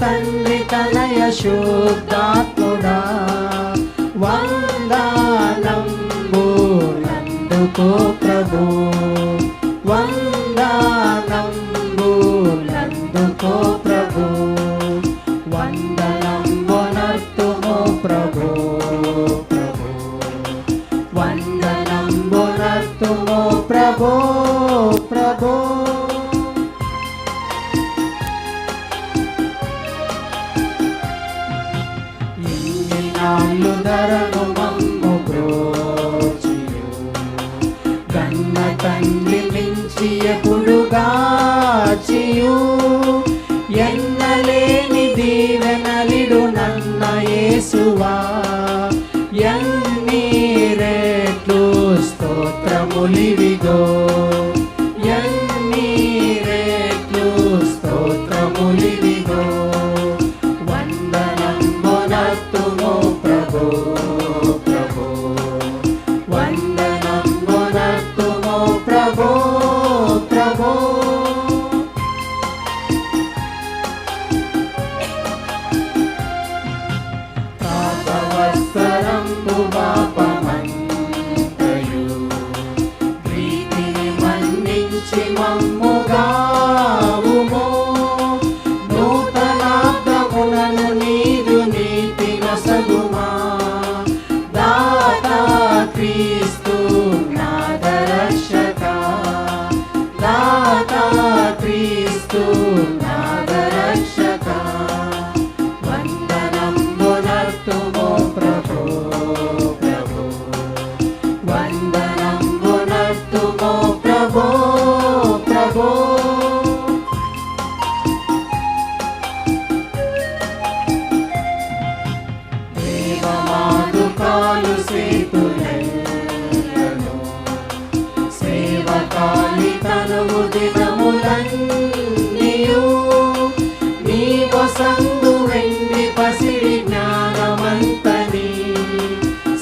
తండ్రి తనయ శుద్ధాత్ముడా వందానంబునందుకో ప్రభు. వందానంబునందుకో ప్రభు. వందనంబునర్తుము ప్రభు ప్రభు. వందనంబునర్తుము ప్రభో. నాళ్ళు మమ్ము బ్రోచియు. కన్న తండ్రి మించి ఎప్పుడుగాచియు ఎన్నలేని దీవెనలిడు నన్న యేసువా. ఎన్ని రేట్లు స్తోత్రములివిగో దాతా క్రీస్తు. తనువు నీ వసందు వెండి పసిడి జ్ఞానమంతని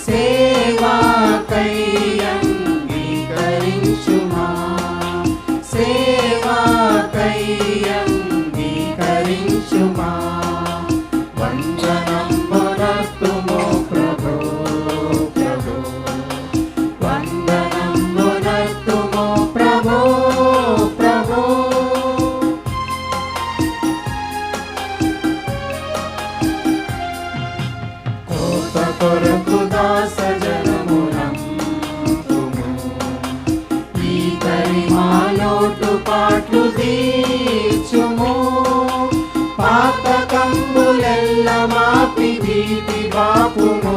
సేవాకై అంగీకరించుమా సేవాకై అంగీకరించుమా వందనం కంబులెల్ల భీతి బాపుము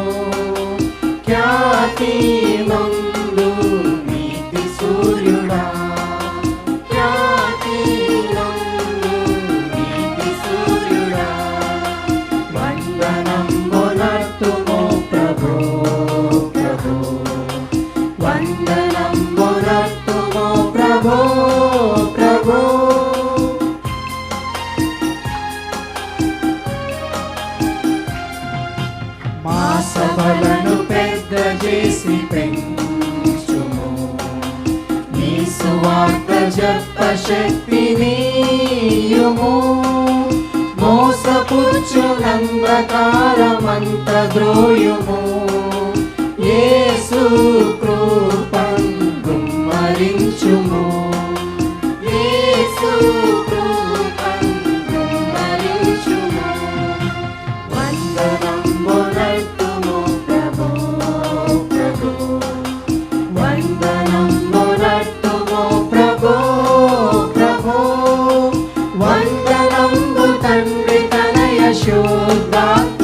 ఖ్యాతి నందు నీతి సూర్యుడా ఖ్యాతి నందు నీతి సూర్యుడా వందనం ప్రభు ప్రభు వందనం మా సభలను పెద్ద చేసి పెంచుము. నీ సువార్త జప శక్తినియుము మోసపుచ్చు నందకారమంత ద్రోయుము. ఏసు should not